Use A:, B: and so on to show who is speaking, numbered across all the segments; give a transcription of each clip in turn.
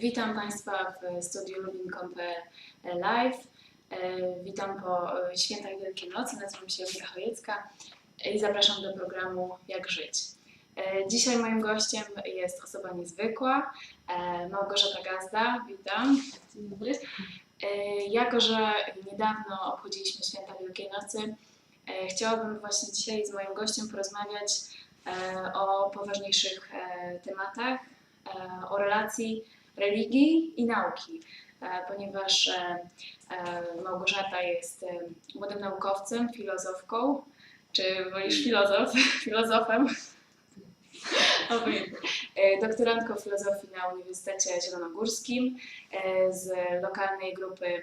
A: Witam Państwa w studiu Lubin.pl Live. E, Witam po świętach Wielkiej Nocy. Nazywam się Jolita Chojecka i zapraszam do programu Jak Żyć. E, Dzisiaj moim gościem jest osoba niezwykła, e, Małgorzata Gazda. Witam.
B: Dzień dobry.
A: Jako, że niedawno obchodziliśmy święta Wielkiej Nocy, chciałabym właśnie dzisiaj z moim gościem porozmawiać o poważniejszych tematach, o relacji religii i nauki, e, ponieważ e, e, Małgorzata jest młodym naukowcem, filozofką, czy wolisz filozof, filozofem? Doktorantką filozofii na Uniwersytecie Zielonogórskim z lokalnej grupy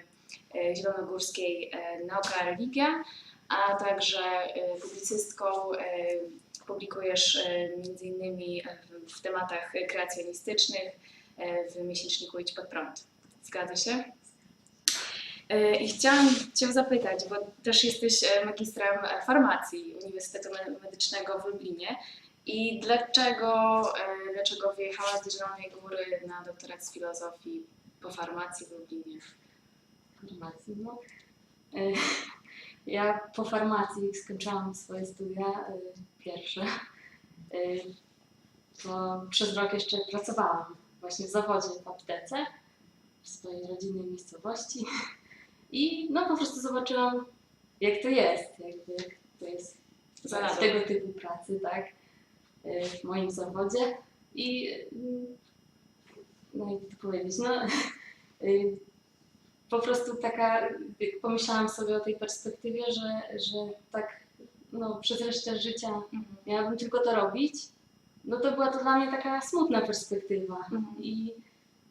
A: zielonogórskiej Nauka Religia, a także publicystką. Publikujesz m.in. w- tematach kreacjonistycznych w miesięczniku Idź Pod Prąd. Zgadza się? E, I chciałam Cię zapytać, bo też jesteś e, magistrem e, farmacji Uniwersytetu Me- Medycznego w Lublinie. I dlaczego, e, dlaczego wyjechałaś do Zielonej Góry na doktorat z filozofii po farmacji w Lublinie?
B: Farmacji. No. E, Ja po farmacji skończyłam swoje studia e, pierwsze. E, To przez rok jeszcze pracowałam właśnie w zawodzie w aptece w swojej rodzinnej miejscowości. I no po prostu zobaczyłam, jak to jest, jakby jak to jest
A: Zarazem.
B: tego typu pracy, tak, e, w moim zawodzie. I mm, no jak to powiedzieć, no y, po prostu taka, pomyślałam sobie o tej perspektywie, że, że tak no, przez resztę życia
A: Mhm.
B: miałabym tylko to robić, no to była to dla mnie taka smutna perspektywa.
A: Mhm.
B: I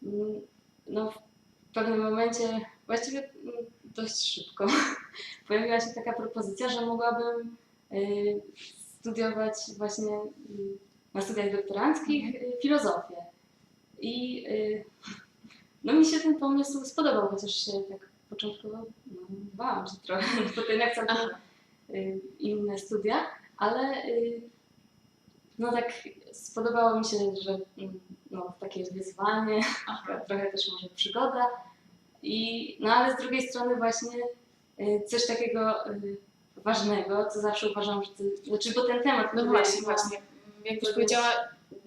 B: mm, no, w pewnym momencie, właściwie mm, dość szybko, pojawiła się taka propozycja, że mogłabym y, studiować właśnie y, na studiach doktoranckich y, filozofię. I y, no mi się ten pomysł spodobał, chociaż się tak początkowo no, bałam się trochę, bo to jednak całkiem inne studia, ale no tak spodobało mi się, że no, takie wyzwanie,
A: Aha.
B: trochę też może przygoda. I, no ale z drugiej strony właśnie y, coś takiego y, ważnego, co zawsze uważam, że to, znaczy, bo ten temat,
A: No właśnie, właśnie. Jakbyś powiedziała,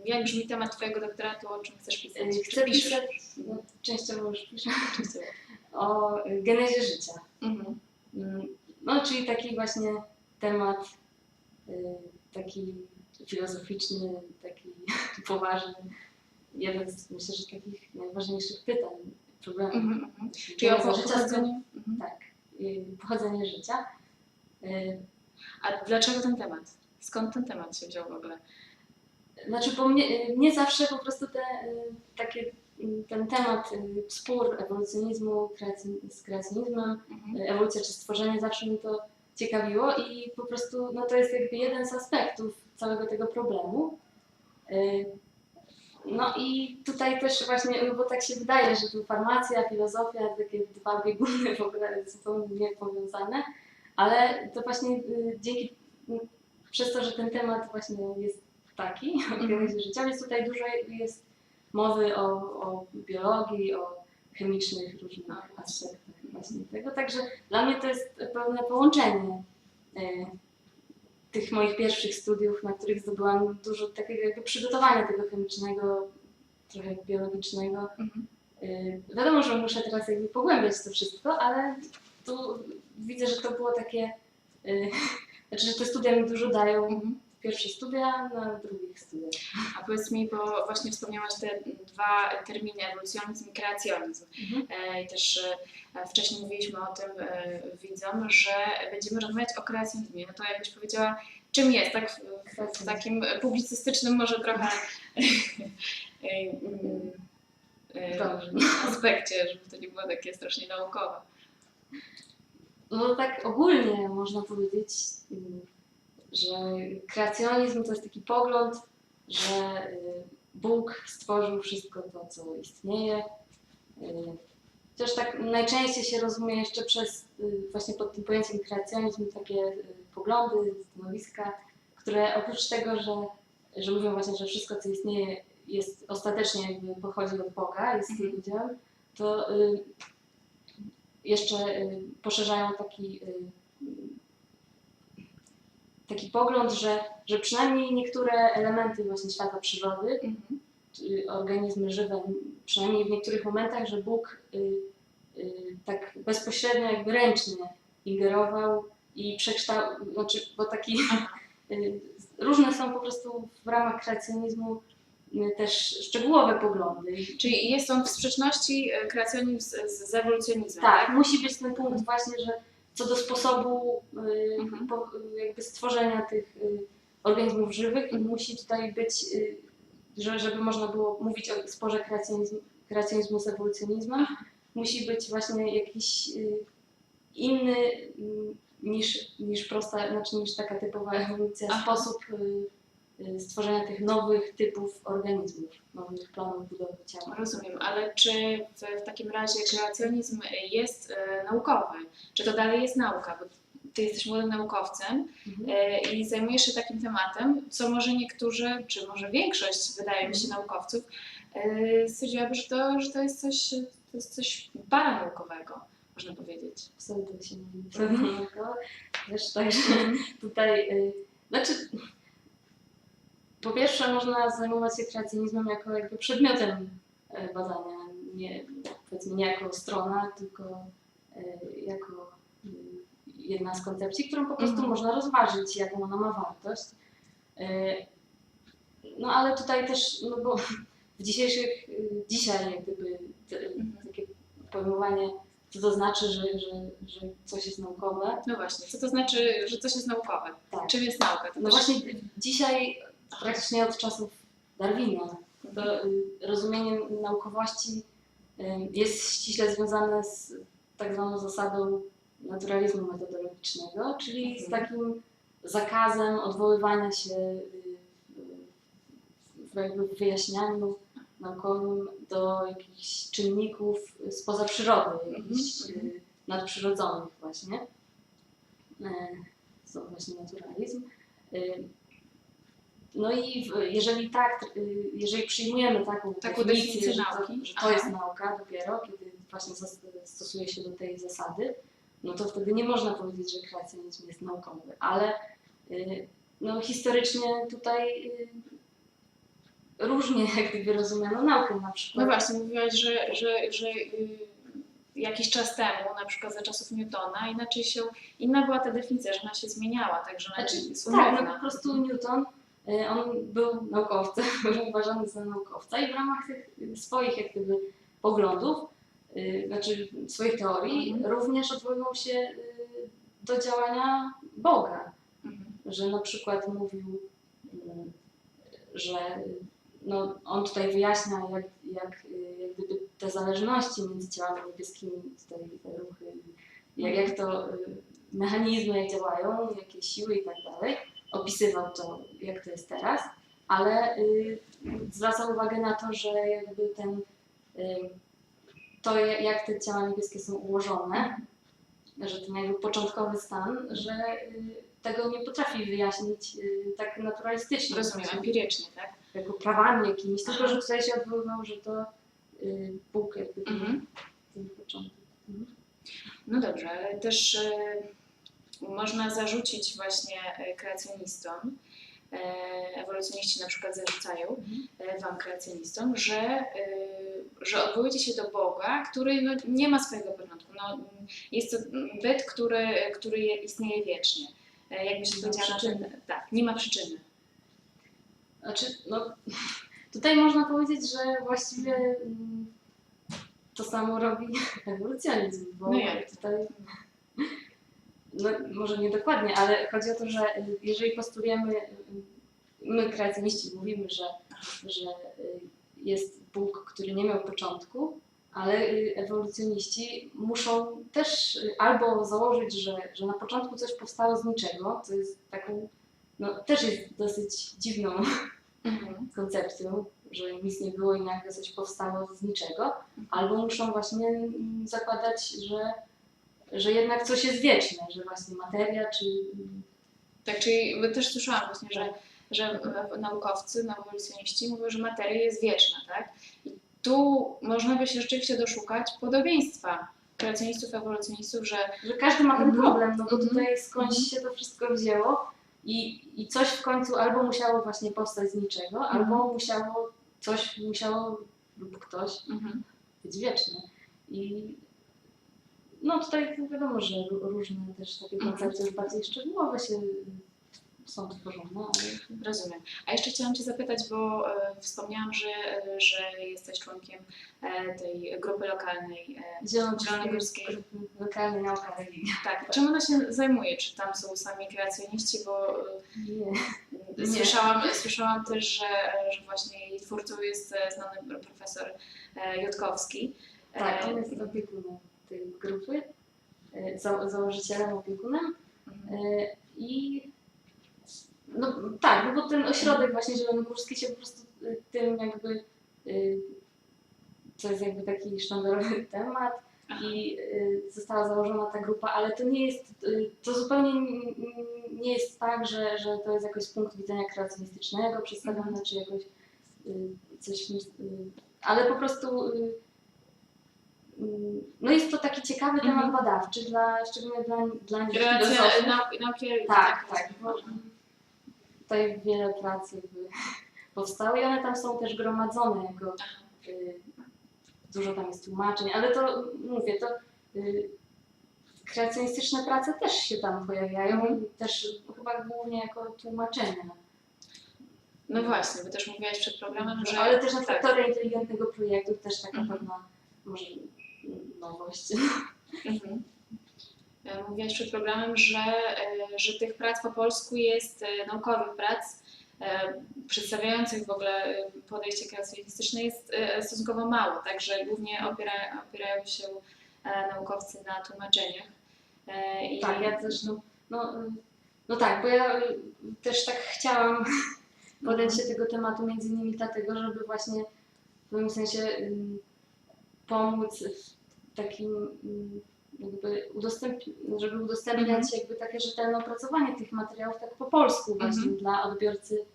A: jak brzmi temat Twojego doktoratu, o czym chcesz pisać?
B: y, chcę
A: piszesz?
B: pisać, no, częściowo już piszę, o genezie życia.
A: Mhm.
B: Mm, No, czyli taki właśnie temat taki filozoficzny, taki poważny. Jeden z myślę, że takich najważniejszych pytań, problemów.
A: Mhm. mhm. Czyli o pochodzeniu. Mhm.
B: Tak, y, pochodzenie życia. Y,
A: A dlaczego ten temat? Skąd ten temat się wziął w ogóle?
B: Znaczy, bo mnie, mnie zawsze po prostu te, y, takie, y, ten temat, spór ewolucjonizmu z kreacjonizmem,
A: Mhm.
B: ewolucja czy stworzenie, zawsze mnie to ciekawiło i po prostu no, to jest jakby jeden z aspektów całego tego problemu. Y, No i tutaj też właśnie, no bo tak się wydaje, że tu farmacja, filozofia, takie dwa bieguny w ogóle zupełnie niepowiązane, ale to właśnie y, dzięki, przez to, że ten temat właśnie jest taki, o
A: Mhm.
B: więc tutaj dużo jest mowy o, o biologii, o chemicznych różnych aspektach właśnie tego. Także dla mnie to jest pewne połączenie y, tych moich pierwszych studiów, na których zdobyłam dużo takiego jakby przygotowania tego chemicznego, trochę biologicznego.
A: Mhm.
B: Y, Wiadomo, że muszę teraz jakby pogłębiać to wszystko, ale tu widzę, że to było takie, y, znaczy, że te studia mi dużo dają.
A: Mhm.
B: Pierwsze studia na drugich studiach.
A: A powiedz mi, bo właśnie wspomniałaś te dwa terminy, ewolucjonizm i kreacjonizm. E, I też e, wcześniej mówiliśmy o tym e, widzom, że będziemy rozmawiać o kreacjonizmie. No to jakbyś powiedziała, czym jest, tak w, w, w takim publicystycznym może trochę aspekcie, żeby to nie było takie strasznie naukowe.
B: No tak ogólnie można powiedzieć, mm, że kreacjonizm to jest taki pogląd, że y, Bóg stworzył wszystko to, co istnieje. Y, Chociaż tak najczęściej się rozumie jeszcze przez y, właśnie pod tym pojęciem kreacjonizm takie y, poglądy, stanowiska, które oprócz tego, że, że mówią właśnie, że wszystko co istnieje jest ostatecznie jakby pochodzi od Boga, jest
A: Mhm.
B: Jego dziełem, to y, jeszcze y, poszerzają taki, y, taki pogląd, że, że przynajmniej niektóre elementy właśnie świata przyrody,
A: Mhm.
B: czy organizmy żywe, przynajmniej w niektórych momentach, że Bóg y, y, tak bezpośrednio jakby ręcznie ingerował i przekształcił, znaczy, bo taki y, różne są po prostu w ramach kreacjonizmu y, też szczegółowe poglądy.
A: Czyli jest on w sprzeczności e, kreacjonizm z, z ewolucjonizmem,
B: Tak, musi być ten punkt właśnie, że co do sposobu y,
A: Mhm.
B: po, jakby stworzenia tych y, organizmów żywych
A: Mhm.
B: musi tutaj być, y, że, żeby można było mówić o sporze kreacjonizm, kreacjonizmu z ewolucjonizmem, musi być właśnie jakiś inny y, niż, niż prosta, znaczy niż taka typowa ewolucja,
A: Aha.
B: sposób stworzenia tych nowych typów organizmów, nowych planów budowy ciała.
A: Rozumiem, ale czy w, w takim razie kreacjonizm jest e, naukowy? Czy to dalej jest nauka? Bo ty jesteś młodym naukowcem
B: Mhm.
A: e, i zajmujesz się takim tematem, co może niektórzy, czy może większość, wydaje mi się,
B: Mhm.
A: naukowców, e, stwierdziłaby, że to, że to jest coś, to jest coś paranaukowego, można powiedzieć.
B: Pseudo się mówi.
A: Mhm.
B: Pseudo Wiesz, także tutaj, y, znaczy, po pierwsze można zajmować się kreacjonizmem jako jakby przedmiotem y, badania, nie, powiedzmy nie jako strona, tylko y, jako y, jedna z koncepcji, którą po prostu
A: Mhm.
B: można rozważyć, jaką ona ma wartość. Y, No ale tutaj też, no bo w dzisiejszych, y, dzisiaj jak gdyby te,
A: Mhm.
B: takie pojmowanie, co to znaczy, że, że, że coś jest naukowe.
A: No właśnie, co to znaczy, że coś jest naukowe?
B: Tak.
A: Czym jest nauka? To
B: No
A: też-
B: właśnie dzisiaj, praktycznie od czasów Darwina, to y, rozumienie naukowości y, jest ściśle związane z tak zwaną zasadą naturalizmu metodologicznego, czyli z
A: Mhm.
B: takim zakazem odwoływania się y, w, wyjaśnianiu naukowym do jakichś czynników spoza przyrody, jakichś
A: Mhm.
B: nadprzyrodzonych właśnie. Y, To właśnie naturalizm. No i jeżeli tak, y, jeżeli przyjmujemy taką,
A: Taką
B: definicję, że to,
A: nauki.
B: że to jest nauka dopiero, kiedy właśnie stosuje się do tej zasady, no to wtedy nie można powiedzieć, że kreacjonizm jest naukowy, ale y, no, historycznie tutaj y, różnie jak gdyby rozumiano naukę na przykład.
A: No właśnie, mówiłaś, że, że, że jakiś czas temu, na przykład za czasów Newtona, inaczej się, inna była ta definicja, że ona się zmieniała, także
B: Znaczy, tak, no po prostu Newton, on był naukowcem, był uważany za naukowca i w ramach tych swoich jak gdyby poglądów, y, znaczy swoich teorii,
A: Mhm.
B: również odwoływał się y, do działania Boga,
A: Mhm.
B: że na przykład mówił, że no, on tutaj wyjaśnia, jak, jak, jak gdyby te zależności między ciałami niebieskimi, tutaj te ruchy, jak, jak to mechanizmy działają, jakie siły i tak dalej. Opisywał to, jak to jest teraz, ale y, zwracał uwagę na to, że jakby ten, y, to ja- jak te ciała niebieskie są ułożone, że ten jakby początkowy stan, że y, tego nie potrafi wyjaśnić y, tak naturalistycznie.
A: Rozumiem,
B: znaczy,
A: empirycznie, tak?
B: jako prawami jakimiś, tylko że tutaj się odwoływał, że to y, Bóg jakby
A: Mhm.
B: ten początek. Mhm.
A: No dobrze, ale też y, można zarzucić właśnie y, kreacjonistom, y, ewolucjoniści na przykład zarzucają
B: Mhm.
A: y, wam kreacjonistom, że, że odwołujecie się do Boga, który no, nie ma swojego początku. No, jest to byt, który, który je- istnieje wiecznie. Jakbyś na ten, tak, nie ma przyczyny.
B: Znaczy, no, tutaj można powiedzieć, że właściwie mm, to samo robi ewolucjonizm, bo
A: No
B: tutaj, no może nie dokładnie, ale chodzi o to, że y, jeżeli postulujemy, y, my kreacjoniści mówimy, że, że y, jest Bóg, który nie miał początku, ale ewolucjoniści muszą też albo założyć, że, że na początku coś powstało z niczego, co jest taką, no też jest dosyć dziwną
A: Mhm.
B: koncepcją, że nic nie było i nagle coś powstało z niczego, albo muszą właśnie zakładać, że, że jednak coś jest wieczne, że właśnie materia czy
A: Tak, czyli też słyszałam właśnie, że że naukowcy, ewolucjoniści mówią, że materia jest wieczna, tak? I tu można by się rzeczywiście doszukać podobieństwa kreacjonistów, ewolucjonistów, że
B: Że każdy ma ten
A: Mhm.
B: problem, no bo
A: Mhm.
B: tutaj skądś
A: Mhm.
B: się to wszystko wzięło i, i coś w końcu albo musiało właśnie powstać z niczego, albo musiało, coś musiało lub ktoś być wieczny. I no tutaj wiadomo, że ró- różne też takie
A: Mhm.
B: koncepcje już bardziej szczegółowe się są tworzone, ale
A: Rozumiem. A jeszcze chciałam Cię zapytać, bo e, wspomniałam, że, e, że jesteś członkiem e, tej grupy lokalnej. E,
B: zielonogórskie
A: Zielonogórskie.
B: grupy lokalne nauka
A: tak, czym ona się zajmuje? Czy tam są sami kreacjoniści? Bo e,
B: Nie.
A: słyszałam, słyszałam też, że, że właśnie jej twórcą jest e, znany profesor e, Jutkowski. E,
B: Tak, on jest opiekunem tej grupy, e, za, założycielem, opiekunem.
A: mhm.
B: E, I no tak, no bo ten ośrodek właśnie zielonogórski się po prostu y, tym jakby, to jest jakby taki sztandarowy temat i została założona ta grupa, ale to nie jest, to zupełnie nie jest tak, że, że to jest jakoś z punktu widzenia kreacjonistycznego przedstawione, czy jakoś coś, ale po prostu no jest to taki ciekawy
A: Mhm.
B: temat badawczy, dla, szczególnie dla, dla
A: Relacja
B: filozofów.
A: nauk, nauki
B: Tak, tak. Bo
A: Mhm.
B: tutaj wiele prac jakby powstało i one tam są też gromadzone jako y, dużo tam jest tłumaczeń, ale to mówię, to y, kreacjonistyczne prace też się tam pojawiają,
A: Mhm.
B: też chyba głównie jako tłumaczenia.
A: No właśnie, bo też mówiłaś przed programem, że...
B: ale też na przykład
A: tak.
B: inteligentnego projektu też taka
A: Mhm.
B: pewna może mm, nowość.
A: Mhm. Mówiłaś przed programem, że, e, że tych prac po polsku jest e, naukowych prac e, przedstawiających w ogóle podejście kreacjonistyczne jest stosunkowo mało, także głównie opiera, opierają się naukowcy na tłumaczeniach. I
B: Tak, ja też, no, no, no tak, bo ja też tak chciałam podjąć się tego tematu między innymi dlatego, żeby właśnie w pewnym sensie ym, pomóc w takim ym, jakby udostęp, żeby udostępniać jakby takie rzetelne opracowanie tych materiałów tak po polsku właśnie
A: Mhm.
B: dla odbiorcy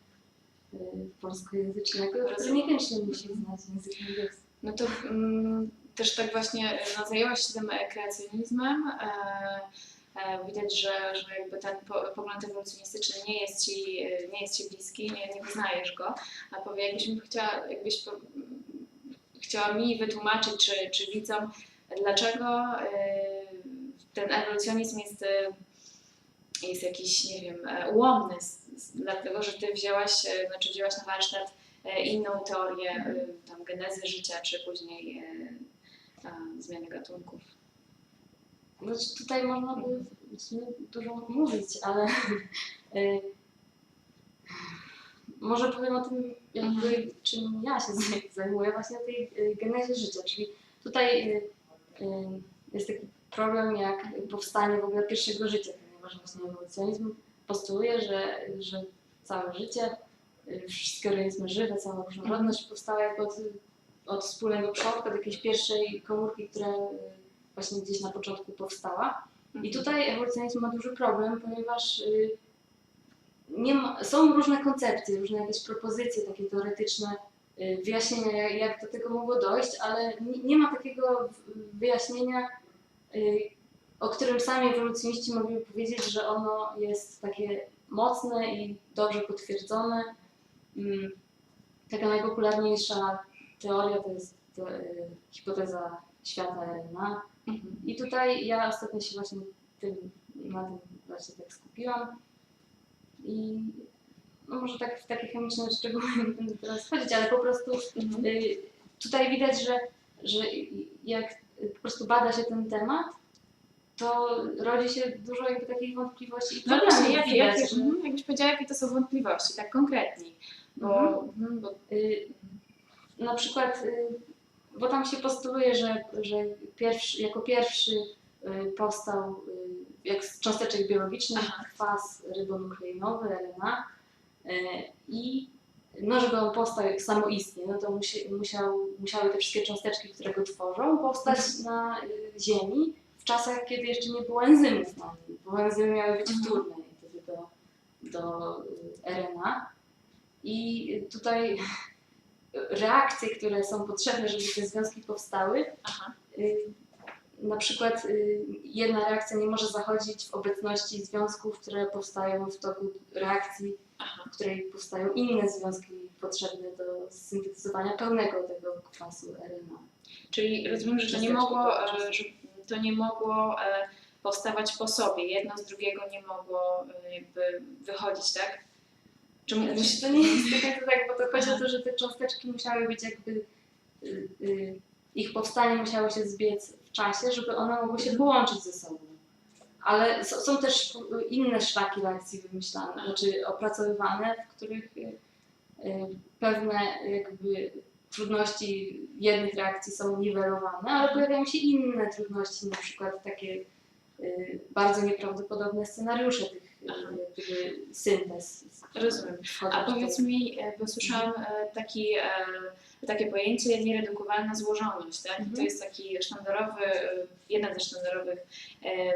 B: y, polskojęzycznego, który niekoniecznie musi znać język angielski.
A: No to mm, też tak właśnie no, zajęłaś się tym e, kreacjonizmem. E, e, widać, że, że jakby ten po, pogląd ewolucjonistyczny nie jest ci, e, nie jest ci bliski, nie, nie wyznajesz go. A powie, jakbyś mi chciała, jakbyś po, chciała mi wytłumaczyć, czy, czy widzom, dlaczego e, ten ewolucjonizm jest, e, jest jakiś, nie wiem, e, ułomny, dlatego że ty wzięłaś, e, znaczy wzięłaś na warsztat e, inną teorię tam genezy życia, czy później zmiany gatunków.
B: Znaczy tutaj można by w sumie dużo mówić, ale y, może powiem o tym, jakby,
A: Mhm.
B: czym ja się zaj- zajmuję, właśnie o tej y, genezie życia. Czyli tutaj y, y, jest taki problem jak powstanie w ogóle pierwszego życia, ponieważ właśnie ewolucjonizm postuluje, że, że całe życie, wszystkie organizmy żywe, cała różnorodność powstała jakby od, od wspólnego przodka, od jakiejś pierwszej komórki, która właśnie gdzieś na początku powstała. I tutaj ewolucjonizm ma duży problem, ponieważ nie ma, są różne koncepcje, różne jakieś propozycje takie teoretyczne, y, wyjaśnienia jak, do tego mogło dojść, ale nie, ma takiego wyjaśnienia, y, o którym sami ewolucjoniści mogliby powiedzieć, że ono jest takie mocne i dobrze potwierdzone. Mm, Taka najpopularniejsza teoria to jest y, hipoteza świata RNA,
A: Mhm.
B: i tutaj ja ostatnio się właśnie tym, na tym właśnie tak skupiłam. I no może tak w takie chemiczne szczegóły nie będę teraz wchodzić, ale po prostu
A: Mhm.
B: y, tutaj widać, że, że jak po prostu bada się ten temat, to rodzi się dużo jakby takich wątpliwości
A: No właśnie, jakie,
B: widać,
A: jakie,
B: że-
A: mhm, jakbyś powiedziała, jakie to są wątpliwości, tak konkretnie. Bo,
B: Mhm.
A: mhm, bo
B: Y, na przykład, y, bo tam się postuluje, że, że pierwszy, jako pierwszy y, powstał y, jak z cząsteczek biologicznych kwas rybonukleinowy, RNA y, i no, żeby on powstał samoistnie, no to musi, musiał, musiały te wszystkie cząsteczki, które go tworzą, powstać na y, Ziemi w czasach, kiedy jeszcze nie było enzymów na nim, bo enzymy miały być
A: Mhm.
B: wtórne wtedy do, do y, RNA. I tutaj reakcje, które są potrzebne, żeby te związki powstały,
A: Aha.
B: Na przykład y, jedna reakcja nie może zachodzić w obecności związków, które powstają w toku reakcji,
A: Aha.
B: w której powstają inne związki potrzebne do syntetyzowania pełnego tego kwasu RNA.
A: Czyli rozumiem, że to nie mogło,
B: po
A: e, że to nie mogło e, powstawać po sobie. Jedno z drugiego nie mogło e, jakby wychodzić, tak? Czy
B: Znaczy,
A: musi
B: to nie jest końca tak, bo to chodzi o to, że te cząsteczki musiały być jakby, y, y, ich powstanie musiało się zbiec czasie, żeby one mogły się połączyć ze sobą. Ale są, też inne szlaki reakcji wymyślane, znaczy opracowywane, w których y, y, pewne jakby trudności jednych reakcji są niwelowane, ale pojawiają się inne trudności, na przykład takie y, bardzo nieprawdopodobne scenariusze tych syntez.
A: Rozumiem. A powiedz mi, e, bo słyszałam e, taki, e, takie pojęcie nieredukowalna złożoność, tak?
B: Mhm.
A: To jest taki sztandarowy, e, jeden ze sztandarowych em,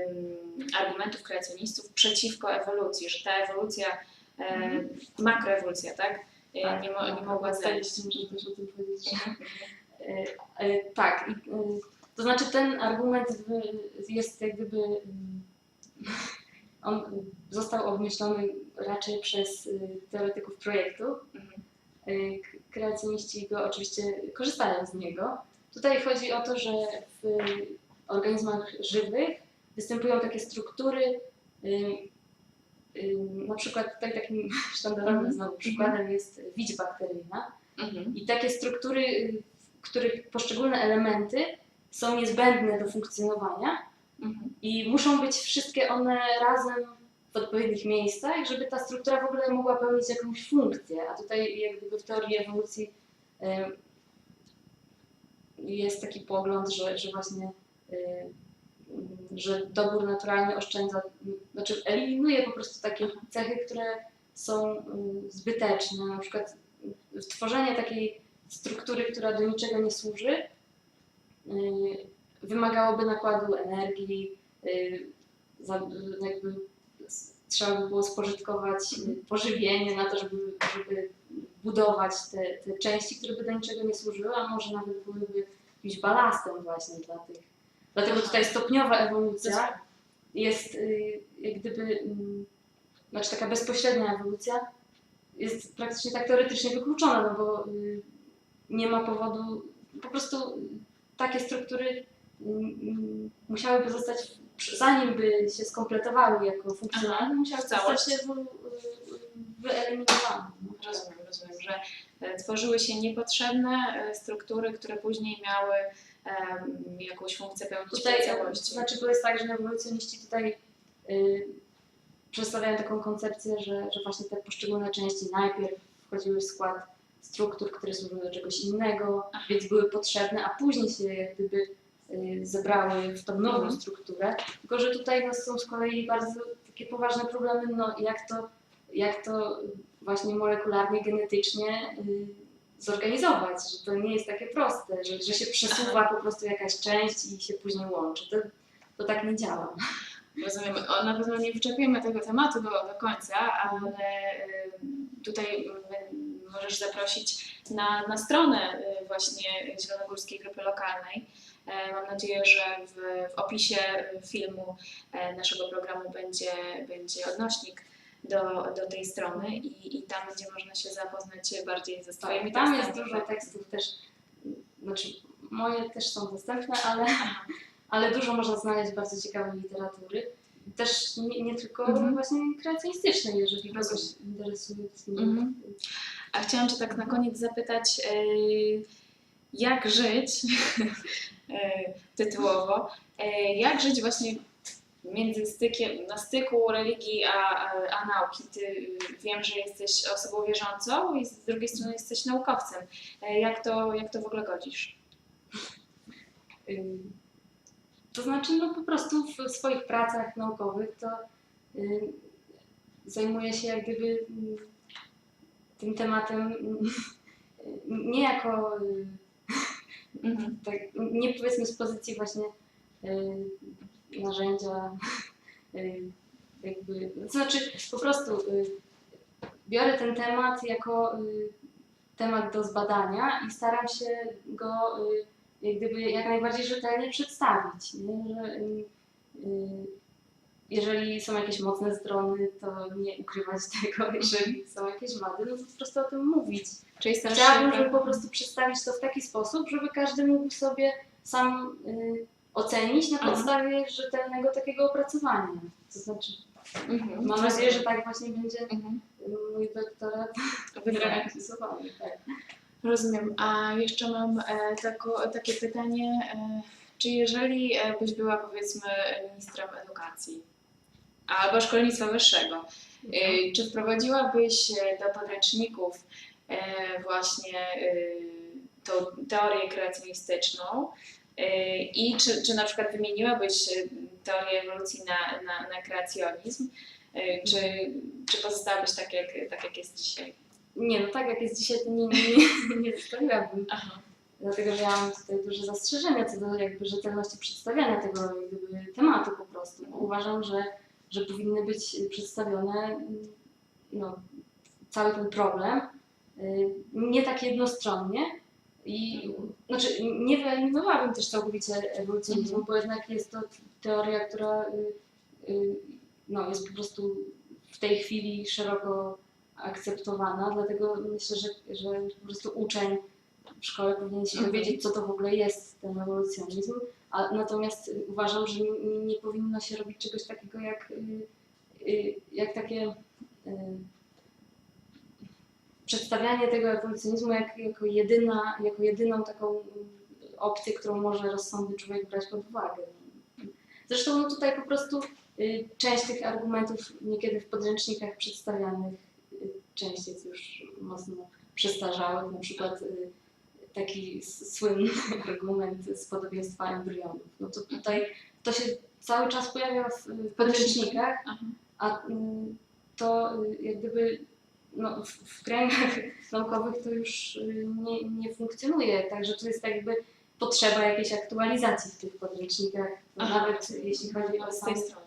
A: argumentów kreacjonistów przeciwko ewolucji, że ta ewolucja, e,
B: Mhm.
A: makroewolucja, tak? E,
B: Tak,
A: nie, mo, nie
B: tak,
A: mogła
B: tak,
A: zajść.
B: Może o tym powiedzieć. E, e, tak, e, to znaczy ten argument jest jak gdyby, mm, on został obmyślony raczej przez y, teoretyków projektu.
A: Mhm.
B: K- Kreacjoniści go oczywiście korzystają z niego. Tutaj chodzi o to, że w organizmach żywych występują takie struktury, y, y, na przykład tutaj takim sztandarowym
A: Mhm.
B: znowu przykładem jest widź bakteryjna.
A: Mhm.
B: I takie struktury, y, w których poszczególne elementy są niezbędne do funkcjonowania
A: Mhm.
B: i muszą być wszystkie one razem w odpowiednich miejscach, żeby ta struktura w ogóle mogła pełnić jakąś funkcję. A tutaj jak gdyby w teorii ewolucji jest taki pogląd, że, że właśnie że dobór naturalny oszczędza, znaczy eliminuje po prostu takie cechy, które są zbyteczne. Na przykład tworzenie takiej struktury, która do niczego nie służy, wymagałoby nakładu energii, jakby trzeba by było spożytkować pożywienie na to, żeby, żeby budować te, te części, które by do niczego nie służyły, a może nawet byłyby jakimś balastem właśnie dla tych. Dlatego tutaj stopniowa ewolucja jest y, jak gdyby, mm, znaczy taka bezpośrednia ewolucja jest praktycznie tak teoretycznie wykluczona, no bo y, nie ma powodu, po prostu takie struktury mm, mm, musiałyby zostać, zanim by się skompletowały jako funkcjonalne, musiały
A: w całość.
B: zostać wyeliminowane. No.
A: Rozumiem, rozumiem, że e, tworzyły się niepotrzebne e, struktury, które później miały em, jakąś funkcję pełnić
B: Tutaj,
A: w całości.
B: znaczy to jest tak, że ewolucjoniści tutaj y, przedstawiają taką koncepcję, że, że właśnie te poszczególne części najpierw wchodziły w skład struktur, które służyły do czegoś innego,
A: Aha.
B: więc były potrzebne, a później się jak gdyby zebrały w tą nową
A: Mhm.
B: strukturę. Tylko, że tutaj no, są z kolei bardzo takie poważne problemy, no jak to, jak to właśnie molekularnie, genetycznie y, zorganizować, że to nie jest takie proste, że, że się przesuwa po prostu jakaś część i się później łączy. To, to tak nie działa.
A: Rozumiem. O, na pewno nie wyczerpiemy tego tematu do, do końca, ale em, tutaj możesz zaprosić na, na stronę y, właśnie Zielonogórskiej Grupy Lokalnej. E, Mam nadzieję, że w, w opisie filmu e, naszego programu będzie, będzie odnośnik do, do tej strony i, i tam będzie można się zapoznać bardziej ze swoimi
B: Tam jest dużo tekstów też, znaczy moje też są dostępne, ale, ale dużo można znaleźć bardzo ciekawej literatury. Też nie, nie tylko
A: Mhm.
B: właśnie kreacjonistycznej, jeżeli kogoś interesuje.
A: Mhm. A chciałam Cię tak na koniec zapytać, yy, jak żyć, tytułowo, yy, jak żyć właśnie między stykiem, na styku religii a, a, nauki. Ty yy, wiem, że jesteś osobą wierzącą i z drugiej strony jesteś naukowcem. Jak, to, jak to w ogóle godzisz?
B: To znaczy, no po prostu w swoich pracach naukowych to zajmuję się jak gdyby tym tematem nie jako y,
A: Mhm.
B: tak, nie powiedzmy z pozycji właśnie y, narzędzia, y, jakby, znaczy po prostu y, biorę ten temat jako y, temat do zbadania i staram się go y, jak gdyby jak najbardziej rzetelnie przedstawić. Nie? Że, y, y, jeżeli są jakieś mocne strony, to nie ukrywać tego. Jeżeli są jakieś wady, no to po prostu o tym mówić.
A: Czyli
B: Chciałabym, żeby po prostu przedstawić to w taki sposób, żeby każdy mógł sobie sam y, ocenić na
A: Aha.
B: podstawie rzetelnego takiego opracowania. To znaczy,
A: Mhm.
B: mam nadzieję, że tak właśnie będzie
A: Mhm.
B: y, mój doktorat
A: Wygrany.
B: realizowany. Tak.
A: Rozumiem. A jeszcze mam e, tako, takie pytanie. E, czy jeżeli e, byś była powiedzmy ministrem edukacji albo szkolnictwa wyższego, e, czy wprowadziłabyś e, do podręczników e, właśnie e, tą teorię kreacjonistyczną e, i czy, czy na przykład wymieniłabyś teorię ewolucji na, na, na kreacjonizm, czy, czy pozostałabyś tak jak, tak jak jest dzisiaj?
B: Nie, no tak jak jest dzisiaj, to nie, nie, nie zostawiłabym.
A: Aha.
B: Dlatego, że ja mam tutaj duże zastrzeżenia co do jakby rzetelności przedstawiania tego jak gdyby, tematu po prostu. Uważam, że, że powinny być przedstawione mm, no, cały ten problem y, nie tak jednostronnie i znaczy nie wyeliminowałabym też całkowicie ewolucjonizmu, bo jednak jest to teoria, która y, y, no, jest po prostu w tej chwili szeroko akceptowana, dlatego myślę, że, że po prostu uczeń szkole powinien się
A: Mhm.
B: dowiedzieć, co to w ogóle jest ten ewolucjonizm, a natomiast uważam, że nie, powinno się robić czegoś takiego jak, y, y, jak takie y, przedstawianie tego ewolucjonizmu jak, jako, jedyna, jako jedyną taką opcję, którą może rozsądny człowiek brać pod uwagę. Zresztą no tutaj po prostu część tych argumentów niekiedy w podręcznikach przedstawianych, część jest już mocno przestarzałych, na przykład taki słynny argument z podobieństwa embrionów. No to tutaj to się cały czas pojawia w, podręcznikach, a mm, to y, jak gdyby no, w, w kręgach naukowych to już y, nie, nie funkcjonuje, także to jest tak jakby potrzeba jakiejś aktualizacji w tych podręcznikach,
A: Aha.
B: nawet jeśli chodzi o
A: No, z tej strony.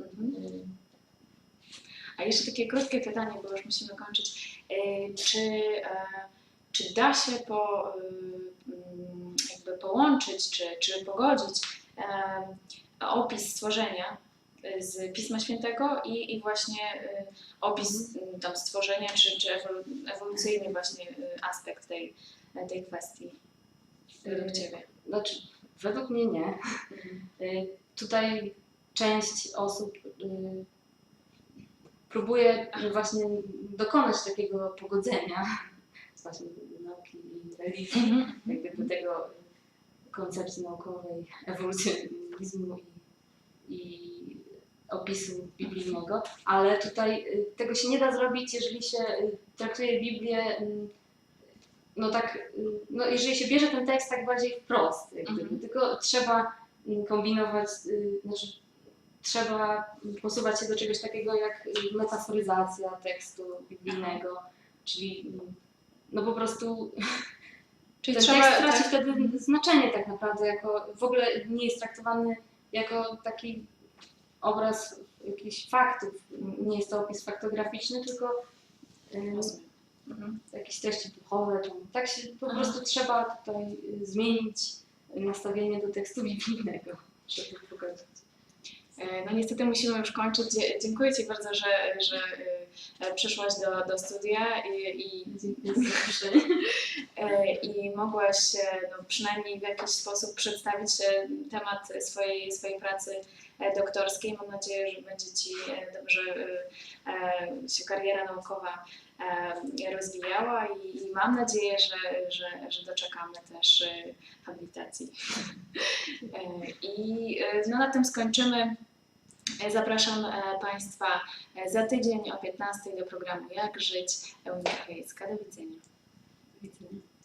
A: Mhm.
B: y,
A: A jeszcze takie krótkie pytanie, bo już musimy kończyć. Czy, e, czy da się po, y, jakby połączyć, czy, czy pogodzić opis stworzenia z Pisma Świętego i, i właśnie e, opis m, tam stworzenia, czy, czy ewolu- ewolucyjny właśnie aspekt tej, tej kwestii według Ciebie?
B: Znaczy, według mnie nie. Y, Tutaj część osób y, próbuje właśnie dokonać takiego pogodzenia właśnie nauki i religii,
A: Mhm.
B: jak gdyby tego koncepcji naukowej ewolucjonizmu i, i opisu biblijnego, ale tutaj y, tego się nie da zrobić, jeżeli się y, traktuje Biblię y, no tak, no jeżeli się bierze ten tekst tak bardziej wprost, gdyby,
A: Mhm.
B: tylko trzeba kombinować, znaczy trzeba posuwać się do czegoś takiego jak metaforyzacja tekstu biblijnego, czyli no po prostu
A: Czyli
B: ten
A: trzeba
B: tekst traci
A: tak-
B: wtedy znaczenie tak naprawdę, jako w ogóle nie jest traktowany jako taki obraz jakichś faktów. Nie jest to opis faktograficzny, tylko.
A: Mhm.
B: jakieś treści duchowe. Tak się po
A: Aha.
B: prostu trzeba tutaj zmienić nastawienie do tekstu biblijnego, żeby pogodzić.
A: E, No niestety musimy już kończyć. Dziękuję Ci bardzo, że, że e, przyszłaś do, do studia i, i, e, i mogłaś no, przynajmniej w jakiś sposób przedstawić temat swojej, swojej pracy doktorskiej. Mam nadzieję, że będzie Ci dobrze się kariera naukowa rozwijała i, mam nadzieję, że, że, że doczekamy też e, habilitacji. E, I e, no, na tym skończymy. Zapraszam e, Państwa e, za tydzień o 15 do programu Jak żyć. Eunika Chojecka. Do widzenia.
B: Do widzenia.